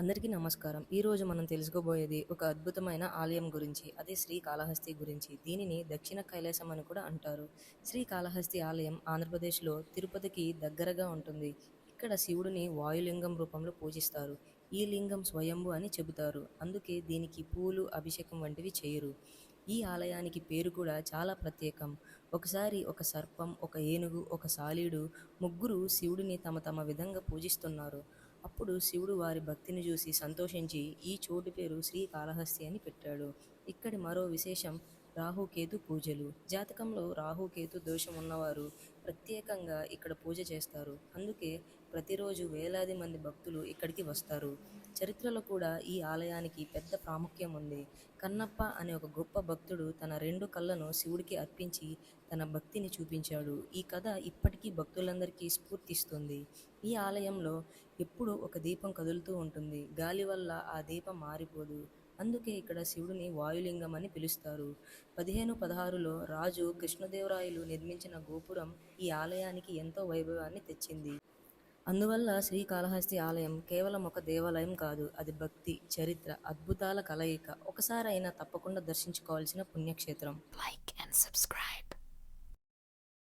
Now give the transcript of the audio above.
అందరికీ నమస్కారం. ఈరోజు మనం తెలుసుకోబోయేది ఒక అద్భుతమైన ఆలయం గురించి అదే శ్రీకాళహస్తి గురించి. దీనిని దక్షిణ కైలాసం అని కూడా అంటారు. శ్రీకాళహస్తి ఆలయం ఆంధ్రప్రదేశ్లో తిరుపతికి దగ్గరగా ఉంటుంది. ఇక్కడ శివుడిని వాయులింగం రూపంలో పూజిస్తారు. ఈ లింగం స్వయంభు అని చెబుతారు. అందుకే దీనికి పూలు అభిషేకం వంటివి చేయరు. ఈ ఆలయానికి పేరు కూడా చాలా ప్రత్యేకం. ఒకసారి ఒక సర్పం ఒక ఏనుగు ఒక సాలీడు ముగ్గురు శివుడిని తమ తమ విధంగా పూజిస్తున్నారు. అప్పుడు శివుడు వారి భక్తిని చూసి సంతోషించి ఈ చోటు పేరు శ్రీకాళహస్తి అని పెట్టాడు. ఇక్కడి మరో విశేషం రాహుకేతు పూజలు. జాతకంలో రాహుకేతు దోషం ఉన్నవారు ప్రత్యేకంగా ఇక్కడ పూజ చేస్తారు. అందుకే ప్రతిరోజు వేలాది మంది భక్తులు ఇక్కడికి వస్తారు. చరిత్రలో కూడా ఈ ఆలయానికి పెద్ద ప్రాముఖ్యం ఉంది. కన్నప్ప అనే ఒక గొప్ప భక్తుడు తన రెండు కళ్ళను శివుడికి అర్పించి తన భక్తిని చూపించాడు. ఈ కథ ఇప్పటికీ భక్తులందరికీ స్ఫూర్తిస్తుంది. ఈ ఆలయంలో ఎప్పుడూ ఒక దీపం కదులుతూ ఉంటుంది. గాలి వల్ల ఆ దీపం మారిపోదు. అందుకే ఇక్కడ శివుడిని వాయులింగం అని పిలుస్తారు. పదిహేను పదహారులో రాజు కృష్ణదేవరాయలు నిర్మించిన గోపురం ఈ ఆలయానికి ఎంతో వైభవాన్ని తెచ్చింది. అందువల్ల శ్రీకాళహస్తి ఆలయం కేవలం ఒక దేవాలయం కాదు అది భక్తి చరిత్ర అద్భుతాల కలయిక. ఒకసారైనా తప్పకుండా దర్శించుకోవాల్సిన పుణ్యక్షేత్రం. Like and subscribe